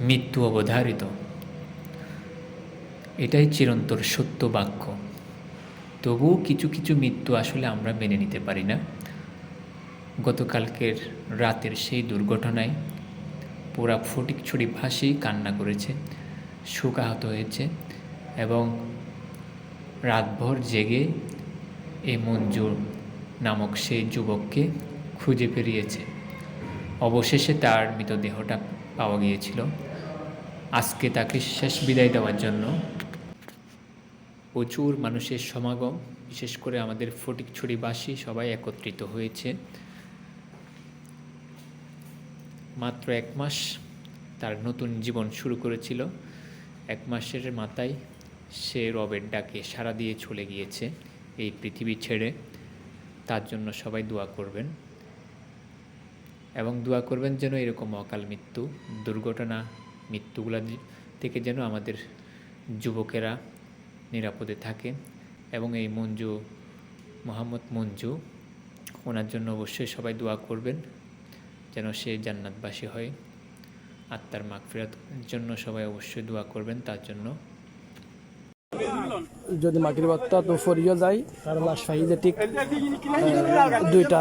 মৃত্যু অবধারিত। এটাই চিরন্তর সত্য বাক্য। তবুও কিছু কিছু মৃত্যু আসলে আমরা মেনে নিতে পারি না। গতকালকের রাতের সেই দুর্ঘটনায় পুরা ফটিকছড়ি ভাসেই কান্না করেছে, শোকাহত হয়েছে এবং রাতভর জেগে এই মঞ্জুর নামক সেই যুবককে খুঁজে পেরিয়েছে। অবশেষে তার মৃতদেহটা পাওয়া গিয়েছিল। আজকে তাকে শেষ বিদায় দেওয়ার জন্য প্রচুর মানুষের সমাগম, বিশেষ করে আমাদের ফটিকছড়িবাসী সবাই একত্রিত হয়েছে। মাত্র এক মাস তার নতুন জীবন শুরু করেছিল। এক মাসের মাথায় সে রবের ডাকে সাড়া দিয়ে চলে গিয়েছে এই পৃথিবী ছেড়ে। তার জন্য সবাই দোয়া করবেন। এবং দোয়া করবেন যেন এরকম অকাল মৃত্যু, দুর্ঘটনা, মৃত্যুগুলা থেকে যেন আমাদের যুবকেরা নিরাপদে থাকে এবং এই মঞ্জু, মোহাম্মদ মঞ্জু, ওনার জন্য অবশ্যই সবাই দোয়া করবেন যেন সে জান্নাতবাসী হয়। আত্মার মাগফিরাত জন্য সবাই অবশ্যই দোয়া করবেন, তার জন্য। যদি মাটির বার্তা তো ফরিয়ে যায় তার লাশ ফাইজে ঠিক দুইটা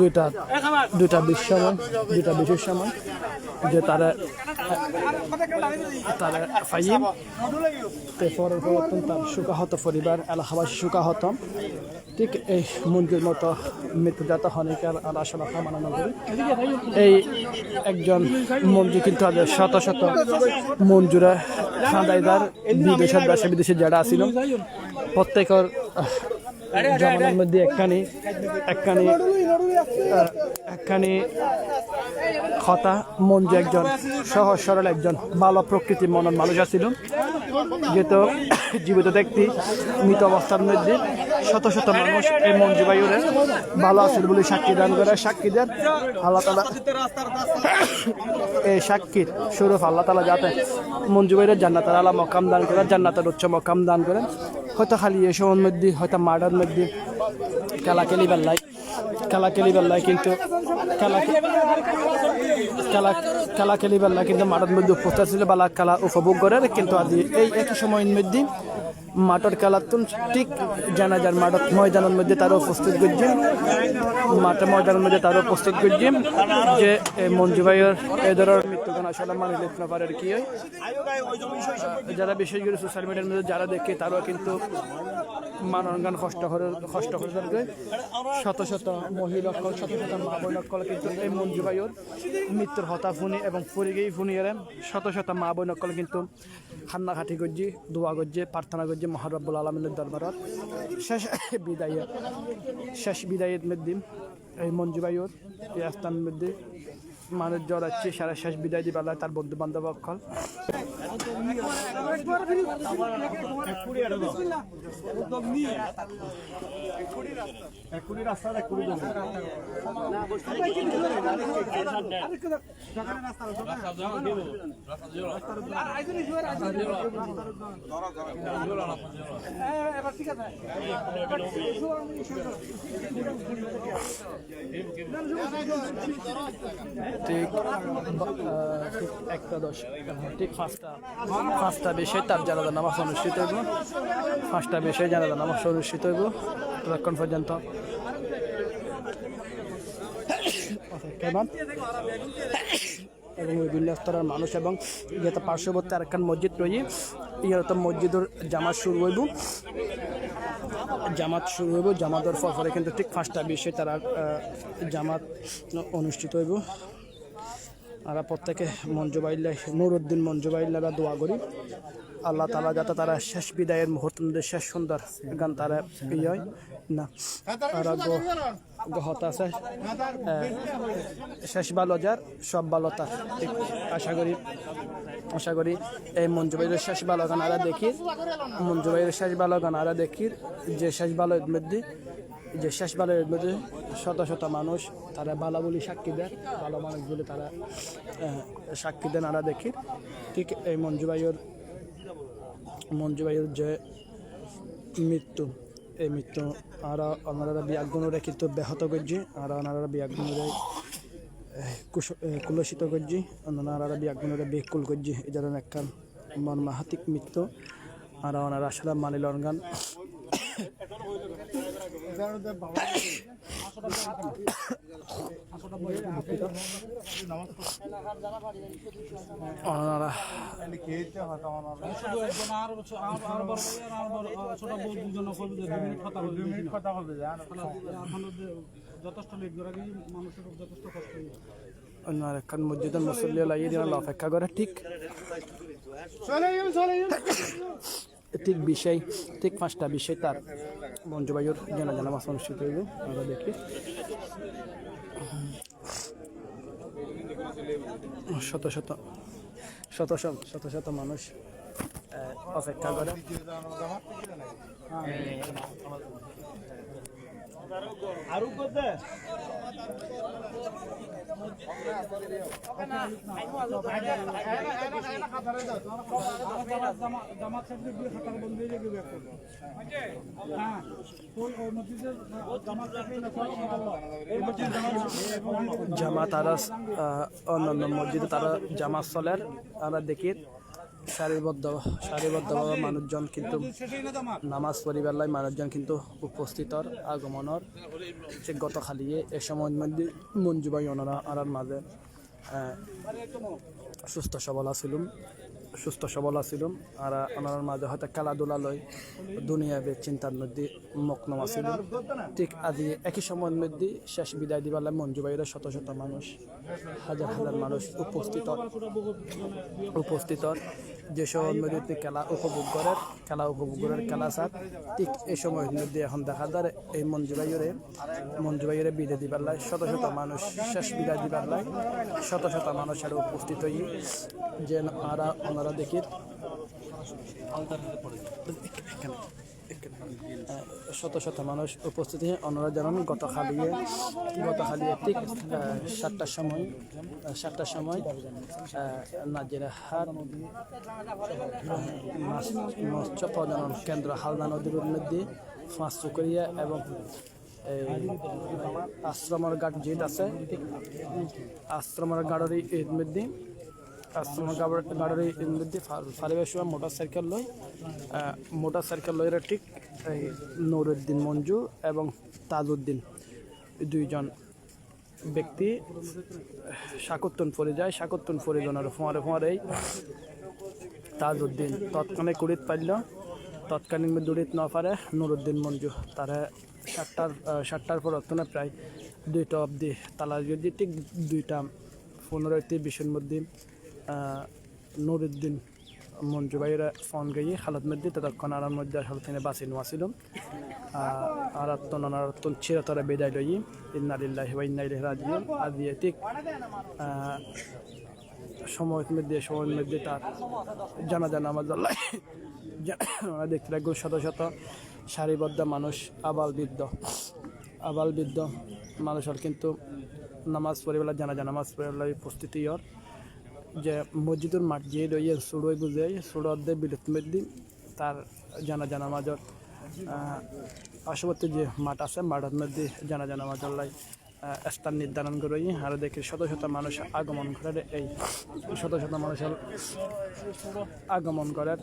দুইটা দুইটা বিশ সময় দুইটা বিশের সময় যে তারা তারা ফাইম তারপর তার সুখাহত পরিবার এলাকাবাসী সুখাহত ঠিক এই মন্দির মতো মৃত্যুজাত হনিকার আল্লাহ সাল্লাহ মানানো করি এই একজন মঞ্জু কিন্তু শত শত মঞ্জুরা, খাঁদাইদার বিদেশের দেশে, বিদেশে যারা আছিল প্রত্যেকের জামানের মধ্যে একখানি একখানি একখানি মন মঞ্জু একজন সহজ সরল একজন ভালো প্রকৃতির মনের মানুষ আছিল। যেহেতু জীবিত ব্যক্তি, মৃত অবস্থার মধ্যে শত শত মানুষ এই মঞ্জু বায়ুরে ভালো আছিল বলে সাক্ষী দান করে। সাক্ষী দেন আল্লাহ তালা এই সাক্ষীর স্বরূপ আল্লাহ তালা যাতে মঞ্জু বাইরের জান্নাতার আলা মকাম দান করে জান্নাতের উচ্চ মকাম দান করেন। হয়তো খালি এসবের মধ্যে, হয়তো মার্ডার মধ্যে খেলা খেলি খেলা খেলি বেল্লাই কিন্তু খেলা খেলা খেলা খেলি বেল্লাই কিন্তু মাঠের মধ্যে উপস্থিত ছিল বালা খেলা উপভোগ করে। কিন্তু আদি এই একই সময়ের মধ্যে মাঠের খেলার তুন ঠিক জানাজার মাঠত ময়দানের মধ্যে তারা উপস্থিত করছে। মাঠে ময়দানের মধ্যে তারা উপস্থিত করছে যে মঞ্জু ভাইয়ের এই ধরনের মৃত্যুগান আসলে মানে লিখতে পারে আর কি হয়। যারা বিশেষ করে সোশ্যাল মিডিয়ার মধ্যে যারা দেখে তারাও কিন্তু মানন কষ্ট করে কষ্ট করে থাকে শত শত মহিলা শত শত মা বোনকল কিন্তু এই মঞ্জু ভাইয়ের মৃত্যুর হতা ফুনি এবং ফুরিগেই ফুনিয়ে শত শত মা বোনকল কিন্তু খান্না খাটি গজ্জি, দোয়া গজ্জে, প্রার্থনা গজ্জে, মহারব্বুল আলমিনের দরবারত। শেষ বিদায় শেষ বিদায়ের মধ্যে এই মঞ্জু ভাইয়ের এই স্থানের মধ্যে মানুষ আছে সারা শেষ বিদায় দিবেলা তার বন্ধু বান্ধব অকল ঠিক বা- আহ, ঠিক একটা দশ ঠিক পাঁচটা পাঁচটা বেশে তার জানাজা নামাজ অনুষ্ঠিত হইব। পাঁচটা বেশে জানাজা নামাজ অনুষ্ঠিত হইব ততক্ষণ পর্যন্ত। এবং বিভিন্ন স্তরের মানুষ এবং ইয়েতে পার্শ্ববর্তী আরেকখান মসজিদ রয়েছে ইয়েতে মসজিদের জামাত শুরু হইব। জামাত শুরু হইব জামাতের পরে কিন্তু ঠিক পাঁচটা বিশে তারা জামাত অনুষ্ঠিত হইব। আর প্রত্যেকে মঞ্জুবাইল্লা নুরুদ্দিন মঞ্জুবাইল্লারা দোয়া করি। আল্লাহ তালা যাতে তারা শেষ বিদায়ের মুহূর্ত শেষ সুন্দর গান তারা ইয়ে হয়। না, আর আছে। শেষ ভালো যার, সব ভালো তার। আশা করি আশা করি এই মঞ্জুবাইয়ের শেষ ভালো গান আরা দেখি মঞ্জু ভাইয়ের শেষ ভালো গান আরা দেখি যে শেষ ভালো মধ্যে যে শেষ ভালোর মধ্যে শত শত মানুষ তারা বালা বলি সাক্ষী দেন ভালো মানুষ বলে তারা সাক্ষী দেন আরা দেখি। ঠিক এই মঞ্জু ভাইয়ের মঞ্জু ভাইয়ের যে মৃত্যু, এই মৃত্যু আর ওনারা বিয়াগুণরে কিন্তু ব্যাহত করছে, আর ওনারা বিয়াগুণরে কুলসিত করছি ওনারা বিয়াগুণরে বেকুল করছি। এই ধরনের একটা মর্মাহাতিক মৃত্যু। আর ওনারা আসলে মানিল অর্গান যথেষ্ট লেট করা মানুষের যথেষ্ট কষ্ট ওনার একখান মসজিদের মুসল্লি লাগিয়ে দিন অপেক্ষা করে ঠিক ঠিক বিষয়, ঠিক পাঁচটা বিষয় তার মঞ্জু বায়ুর জানা জানা মাস অনুষ্ঠিত হইব, আমরা দেখি। শত শত শত শত শত শত মানুষ অপেক্ষা করে। আরও জামাত সাহেবের দিয়ে খাতার জামা অন্যান্য মসজিদে তারা জামাত চলের আমরা দেখি সারিবদ্ধ সারিবদ্ধভাবে মানুষজন কিন্তু নামাজ পরিবারলাই মানুষজন কিন্তু উপস্থিতর, আগমনের। যে গত খালিয়ে এ সময় মধ্যে মঞ্জুবাই অনারা আনার মাঝে সুস্থ সবল আছিলুম। সুস্থ, সবল আছিল আর ওনার মাঝে হয়তো খেলাধুলা লই দুনিয়া বে চিন্তার মধ্যে মগ্ন আছিল ঠিক আজি একই সময়ের মধ্যে শেষ বিদায় দিবার মঞ্জুবাইয়ের শত শত মানুষ, হাজার হাজার মানুষ উপস্থিত উপস্থিত। যে নদীতে খেলা উপভোগ করে, খেলা উপভোগ করে খেলা সাত ঠিক এই সময় নদী এখন দেখা যায়, এই মঞ্জুবাইরে মঞ্জুবাইরে বিদে দিবার লাই, শত শত মানুষ শেষ বিদায় দিবার লাই, শত শত মানুষ আরও উপস্থিত হই। যে আরা ওনারা দেখি। শত শত মানুষ উপস্থিত হয়ে ওনারা যেমন গত খালিয়ে ঠিক সাতটার সময় সাতটার সময় নাজিরা হাট মৎস্য প্রজনন কেন্দ্র হালদা নদীর মধ্যে ফাঁস চুকরিয়া এবং আশ্রমের ঘাট যেট আছে আশ্রমের গাড়ি এর মধ্যে আশ্রমের গাড়ি এর মধ্যে ফারিবার সময় মোটর সাইকেল লই মোটর সাইকেল লইরা ঠিক নুরুদ্দিন মঞ্জু এবং তাজউদ্দিন দুইজন ব্যক্তি শাকুত্তন ফরে যায় শাকুত্তন ফরিজনের ফোঁয়ারে ফোঁয়ারেই তাজউদ্দিন তৎক্ষণে কুড়িত পারল তৎকালীন দূরিত ন পারে নুরুদ্দিন মঞ্জু তারা সাতটার সাতটার পর অর্থনে প্রায় দুইটা অবধি তালা যদি ঠিক দুইটা, পনেরোটি বিশের মধ্যে নুরুদ্দিন মঞ্জু ভাইয়েরা ফোন গিয়ে হালত মধ্যে ততক্ষণ আর মধ্যে আসলে তিনি বাঁচি নোয়াছিল আর আত্মন অনারত্তন চিরতরে বিদায় লই ইন্নালিল্লাহ ইন্নাই রাজিউন। আর দিয়ে ঠিক সময়ের মধ্যে সময়ের মধ্যে তার জানা জানা আমার আল্লাহ আমরা দেখতে লাগবো শত শত সারিবদ্ধ মানুষ, আবাল বৃদ্ধ। আবাল বৃদ্ধ মানুষের কিন্তু নামাজ পড়িবেলা জানা জানা নামাজ পড়িবেলা উপস্থিতি ওর। যে মসজিদের মাঠ যে রইয়ে সুড়ই বুঝে সুড়র দে বিলত মধ্যে তার জানা জানা মাজর পার্শ্ববর্তী যে মাঠ আছে মাঠের মধ্যে জানা জানা লাই স্থান নির্ধারণ করে আর দেখি শত শত মানুষ আগমন করে এই শত শত মানুষের আগমন করার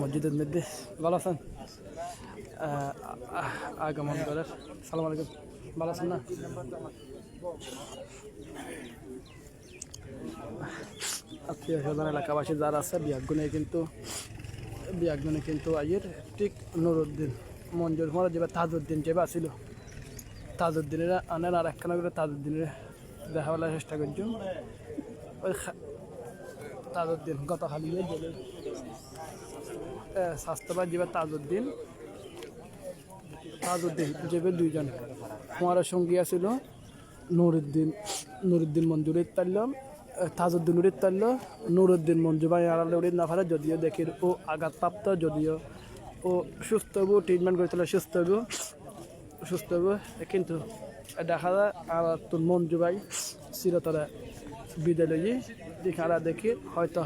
মসজিদের মধ্যে। ভালো আছেন? আগমন করার। সালাম আলাইকুম। ভালো আছেন না? আত্মীয় স্বজন এলাকাবাসী যারা আছে বিয়াগুনে কিন্তু বিয়াগুনে কিন্তু আইয়ের ঠিক নুরুদ্দিন মঞ্জুর মরা যেবা তাজউদ্দিন যেবা ছিল তাজউদ্দিনের আনার আর একখানা করে তাজউদ্দিনের দেখা বলার চেষ্টা করছ। ওই তাজউদ্দিন গত হালিয়ে জেলে স্বাস্থ্যবাদ যেবা তাজউদ্দিন তাজউদ্দিন যেবে দুইজন। আমার সঙ্গী আছিল নুরুদ্দিন নুরুদ্দিন মঞ্জুরিত তাল্লাম তাজউদ্দিন উড়িত তাল্ল নুরুদ্দিন মঞ্জু ভাই আড়ালে উড়িত না পারে যদিও দেখি ও আঘাতপ্রাপ্ত যদিও ও সুস্থ ট্রিটমেন্ট করে তাহলে সুস্থ হব সুস্থ কিন্তু দেখা যায় আর তোর মঞ্জু ভাই চিরতরে বিদায় লই দেখারা দেখি হয়তো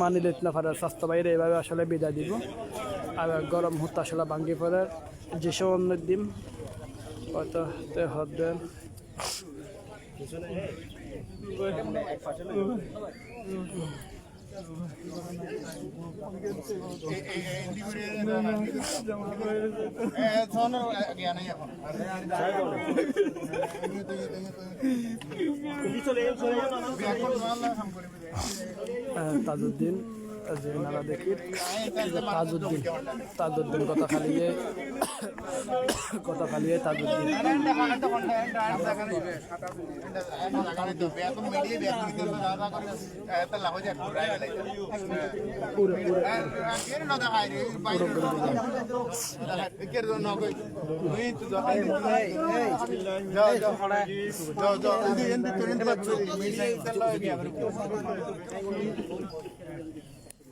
মানিলে না পারে স্বাস্থ্য বাইরে এভাবে আসলে বিদায় দিব। আর গরম হতে আসলে ভাঙ্গি পড়ে যে সময় দিন হয়তো তে হদ আহ, তাজউদ্দিন আহ, যে নারা দেখি তাজউদ্দিন তাজউদ্দিন কথা খালিয়ে কথা খালিয়ে তাজউদ্দিন। পুরো পুরো।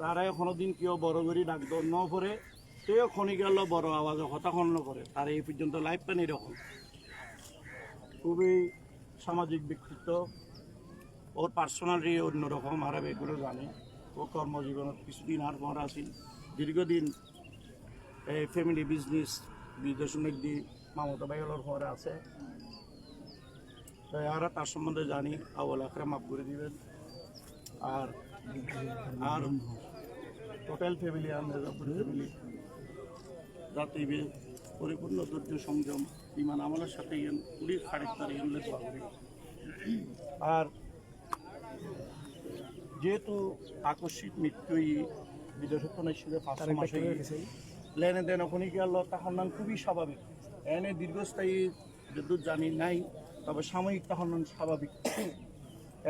তারা কোনোদিন কেউ বড় করি ডাক ন সেও খনি গেল বড় আওয়াজে কথা খন্ন করে তার এই পর্যন্ত লাইফ প্যান এরকম খুবই সামাজিক ব্যক্তিত্ব ওর পার্সোনালি অন্যরকম আর এগুলো জানে ও কর্মজীবনত কিছুদিন আর পর আছিল। দীর্ঘদিন এই ফ্যামিলি বিজনেস বিদেশ দি মামতা বাইলের পরে আছে। তাই আর তার সম্বন্ধে জানি আওয়াল আখরে মাফ করে দিবেন। আর আর টোটাল ফ্যামিলি আমাদের ফ্যামিলি যাতে পরিপূর্ণ ধৈর্য সংযম ইমান আমলের সাথে ইয়েন পুলিশ খারেক তার দোয়া আর যেহেতু আকস্মিক মৃত্যুই বিদেশত্ব নিশ্চিত পাঁচ মাসে লেনে দেন ওখানে গেল তখন নাম খুবই স্বাভাবিক এনে দীর্ঘস্থায়ী বিদ্যুৎ জানি নাই তবে সাময়িক তখন নাম স্বাভাবিক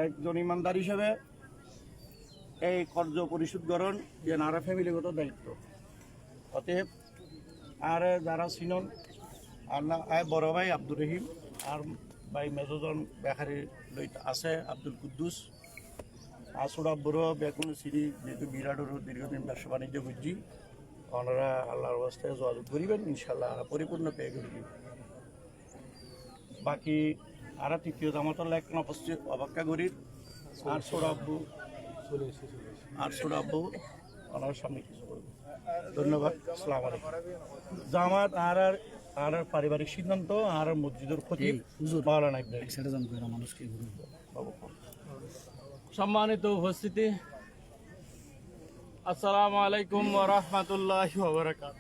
একজন ইমানদার হিসেবে এই কর্য পরিশোধ করণ যে নারা ফ্যামিলিগত দায়িত্ব। অতএব আর যারা চিনন আর না বড় ভাই আব্দুর রহিম আর ভাই মেজজন লইত আছে আব্দুল কুদ্দুস। আসুরা বড় বেগুন সিঁড়ি যেহেতু বিরাটেরও দীর্ঘদিন ব্যবসা বাণিজ্য বুঝছি ওনারা আল্লাহর অবস্থায় যোগাযোগ করিবেন ইনশাল্লাহ পরিপূর্ণ পেয়ে করবেন বাকি আর তৃতীয় জামাতর লাইক উপস্থিত, অপেক্ষা করি। আর সৌরাব্বু আর সৌরাব্বু ওনার সামনে কিছু করব ধন্যবাদ আসসালামু আলাইকুম। জামাত আর আর আর আর পারিবারিক সিদ্ধান্ত আর আর মসজিদের ক্ষতি মাওলানা ইব্রাহিম। মানুষকে সম্মানিত উপস্থিতি আসসালামু আলাইকুম রহমতুল্লাহ বারাকাত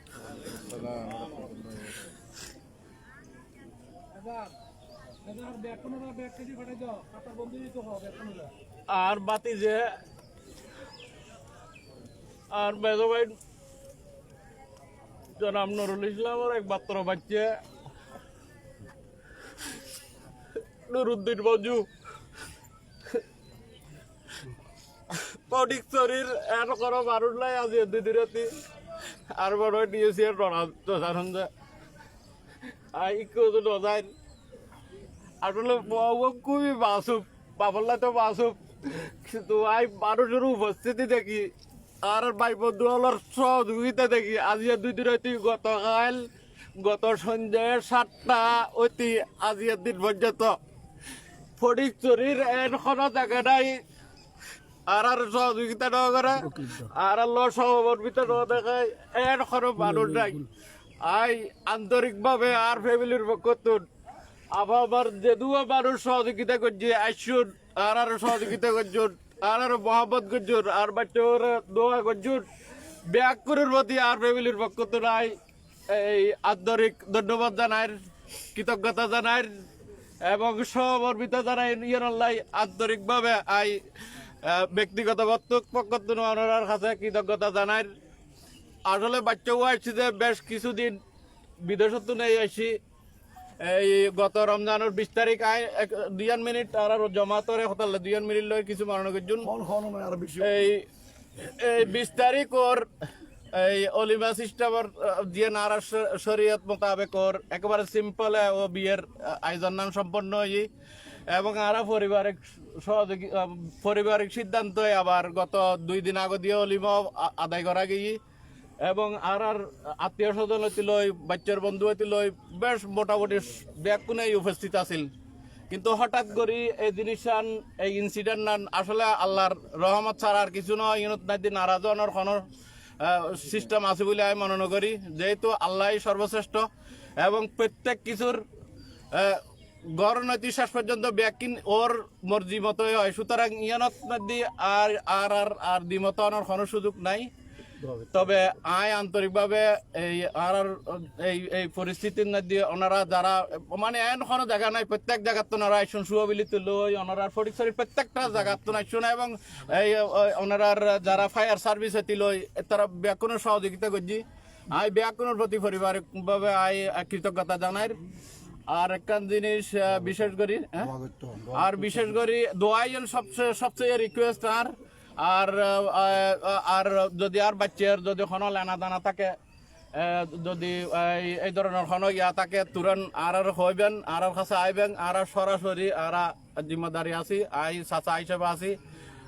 আর বাতি যে আর মেজো ভাই জনাব নুরুল ইসলামের এক মাত্র বাচ্চা। নুরুদ্দিন মজু পডিক শরীর এর করো মানুষ নাই, আজি দিদি রাতি আর বড় দিয়েছি আর রণা জানান যে আই কেউ তো নজাই আসলে খুবই বাসুপ বাবল্লা তো বাসুপ কিন্তু আই মানুষের উপস্থিতি দেখি আর ভাই বন্ধু হলার সহযোগিতা দেখি। আজি দুই দিন রাতি গতকাল, গত সন্ধ্যায় সাতটা অতি আজির দিন পর্যন্ত ফটিক চুরির এন কোনো জায়গা নাই। আর আর সহযোগিতা ন করে, আর আর সহমর্মিতা ন দেখায় এর কোনো মানুষ নাই। আই, আন্তরিকভাবে আর ফ্যামিলির পক্ষ আবার যেদুয়া মানুষ সহযোগিতা করছে, আইসুন, আর আর সহযোগিতা করছুন আর আর মহাব্বত করছুন আর বাচ্চার দোয়া করছুন ব্যাকুরের প্রতি আর ফ্যামিলির পক্ষ তো নাই। এই আন্তরিক ধন্যবাদ জানাই, কৃতজ্ঞতা জানাই, এবং সহমর্মিতা জানাই ইয়ের আল্লাহ আন্তরিকভাবে আই ব্যক্তিগত পক্ষ ওনার কাছে কৃতজ্ঞতা জানাই। আসলে বাচ্চাও আসছি যে বেশ কিছুদিন বিদেশত নেই আসি এই গত রমজানের বিশ তারিখ আই এক- দুইয়ান মিনিট আর জমাতরে হতালে দুইয়ান মিনিট লয় কিছু মনে করছুন এই এই বিশ তারিখ ওর এই অলিমা সিস্টেমের দিয়ে নারা শরীয়ত মোতাবেক ওর একেবারে সিম্পল ও বিয়ের আয়োজন নাম সম্পন্ন হই। এবং আরা পারিবারিক সহযোগী আহ, পারিবারিক সিদ্ধান্ত আবার গত দুই দিন আগে দিয়ে অলিমা আদায় করা গিয়ে এবং আর আর আত্মীয় স্বজন হইতে লই বাচ্চার বন্ধু লই বেশ মোটামুটি ব্যাগ কোনেই উপস্থিত আছিল। কিন্তু হঠাৎ করে এই জিনিস এই ইনসিডেন্ট নান আসলে আল্লাহর রহমত ছাড়া আর কিছু নয়। ইউনিট নাইদি নারাজ হওয়ার কোনো সিস্টেম আছে বলে আমি মনে করি। যেহেতু আল্লাহ শ্রেষ্ঠ এবং প্রত্যেক কিছুর আহ, গড় নৈতি শেষ পর্যন্ত ব্যাকিন ওর মর্জি মতোই হয়। সুতরাং ইয়ানত আর আর আর দ্বিমত আনার কোনো সুযোগ নাই। তবে আয় আন্তরিকভাবে এই আর এই এই পরিস্থিতির মধ্যে ওনারা যারা মানে এন কোনো জায়গা নাই প্রত্যেক জায়গাত তো ওনারা আইসুন সুবিলিত লই ওনারা ফটিকছড়ির প্রত্যেকটা জায়গাত তো আইসুন এবং এই ওনারার যারা ফায়ার সার্ভিস হতি লই তারা ব্যাকুনের সহযোগিতা করছি। আই ব্যাকুনের প্রতি পারিবারিকভাবে আই কৃতজ্ঞতা জানাই। আর একখান জিনিস বিশেষ করি হ্যাঁ? আর বিশেষ করে দোয়াইজন সবচেয়ে সবচেয়ে রিকোয়েস্ট আর আর আর যদি আর বাচ্চার যদি কোনো লেনা দানা থাকে যদি এই- ধরনের কোনো ইয়া থাকে তুরন আর আর হইবেন, আর আর কাছে আইবেন, আর আর সরাসরি আর জিম্মাদারি আছি, আই, চাচা হিসেবে আছি।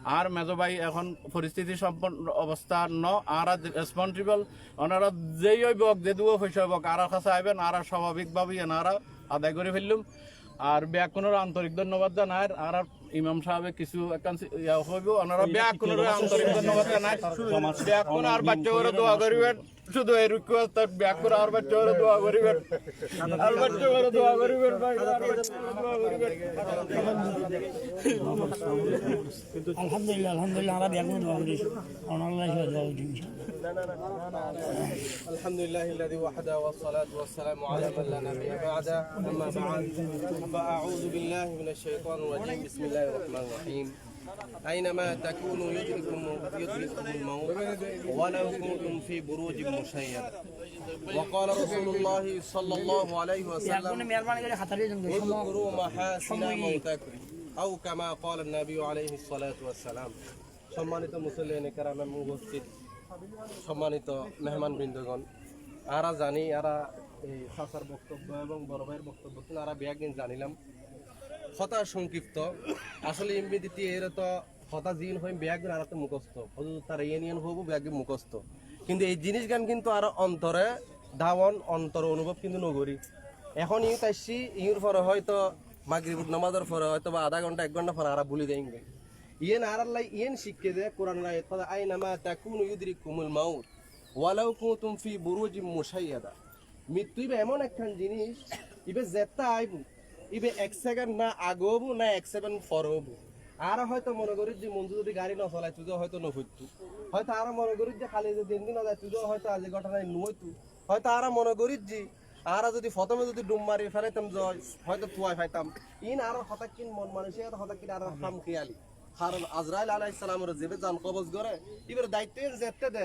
আর মেজো ভাই, এখন পরিস্থিতি সম্পন্ন অবস্থা ন, আর রেসপন্সিবল ওনারা যেই হইব যে পয়সা হইব আর আর কাছে আইবেন, আর স্বাভাবিকভাবেই এনারা আদায় করে ফেললুম। আর ব্যাকুনের আন্তরিক ধন্যবাদ আর আর ইমাম সাহেবের কিছু একখান ইয়া হইব ওনারা ব্যাকুনের আন্তরিক ধন্যবাদ জানাই। কোনো আর বাচ্চা করে দোয়া করিবেন। শুধু এই রিকোয়েস্ট ব্যাকুন আর বাচ্চা করে দোয়া করিবেন আর বাচ্চা করে দোয়া করিবেন ভাই আর বাচ্চা করে দোয়া করিবেন আলহামদুলিল্লাহ আলহামদুলিল্লাহ আমরা ব্যাগুন দোয়া করি অনাল্লাহ দোয়া করি الحمد لله الذي وحده والصلاة والسلام على من لا نبي بعده أما بعد فأعوذ بالله من الشيطان الرجيم بسم الله الرحمن الرحيم أينما تكونوا يدرككم يدرككم الموت ولو كنتم في بروج مشيدة وقال رسول الله صلى الله عليه وسلم মেহরবানি করে খাতারে জন্য اذكروا محاسن موتكم أو كما قال النبي عليه الصلاة والسلام সম্মানিত মুসলিম কেরাম এবং উপস্থিত সম্মানিত মেহমান বৃন্দগণ আরা জানি আরা এই চাচার বক্তব্য এবং বড় ভাইয়ের বক্তব্য কিন্তু আরা বিয়া দিন জানিলাম হতা সংক্ষিপ্ত। আসলে ইমবিদিতি এর তো হতা জিন হই বিয়া দিন আর মুখস্থ। হয়তো তার ইউনিয়ন হব বিয়া দিন মুখস্থ। কিন্তু এই জিনিস গান কিন্তু আর অন্তরে ধাবন অন্তর অনুভব কিন্তু নগরী। এখন ইউ তাইছি ইউর পরে হয়তো মাগরিবুর নামাজের পরে হয়তো বা আধা ঘণ্টা, এক ঘণ্টা পরে আরা ভুলে যাই ইয়েন আর আল্লাহ ইয়েন শিখকে দে, কোরআন আয়াত কথা আইনামা তাকুনু ইউদরিকুমুল মাউত, ওয়ালাউ কুনতুম ফি বুরুজিম মুশাইয়াদা। মৃত্যু এমন একখান জিনিস, ইবে জেতা আইবু ইবে এক সেকেন্ড না আগবু, না এক সেকেন্ড ফরবু আর হয়তো মনে করি যে মঞ্জু যদি গাড়ি না চলাই তুই হয়তো নফুটতু হয়তো আর মনে করি যে খালি যে দিন দিন যায় তুই হয়তো আজ ঘটনায় নইতু হয়তো আর মনে করি যে আর যদি প্রথমে যদি ডুম মারি ফেলাইতাম জয় হয়তো তুয়াই ফাইতাম ইন আর হঠাৎ মন মানুষের হঠাৎ আর হাম খেয়ালি কারণ আজরাইল আলাইহিস সালামের যেবে জান কবজ করে ইবার দায়িত্ব যেতে দে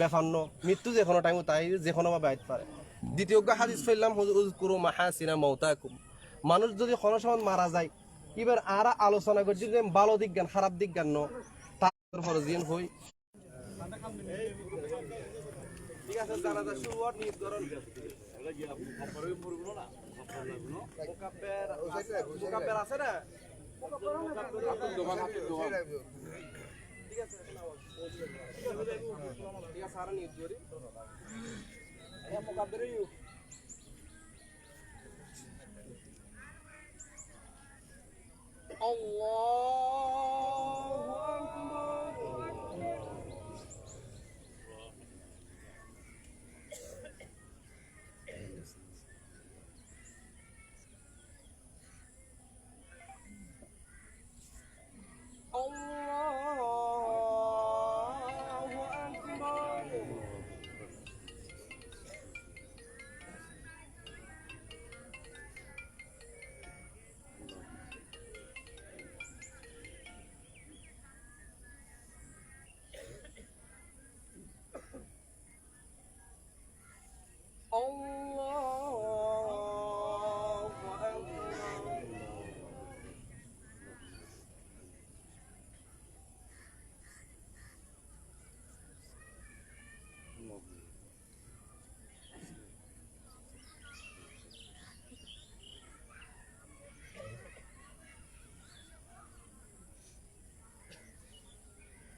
বেফান্ন। মৃত্যু যে কোনো টাইম তাই যে কোনো বা বাইত পারে। দ্বিতীয় হাদিস ফেললাম, হুজুর কুরু মাহা সিনা মৌতাকুম মানুষ যদি কোনো সময় মারা যায়, এবার আর আলোচনা করছি যে ভালো দিক জ্ঞান, খারাপ দিক জ্ঞান ন তার ফলে জিন হই। ঠিক আছে, জানাজা শুরু হওয়ার নির্ধারণ। আছে না? ঠিক الله أكبر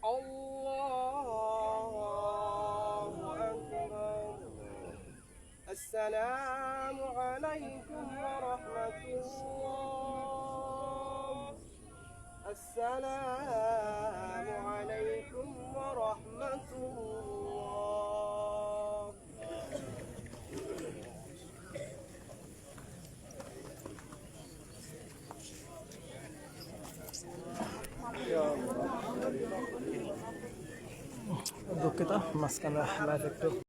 الله السلام عليكم ورحمة الله السلام عليكم ورحمة الله দুঃখিত মাঝখানে লাইফ একটু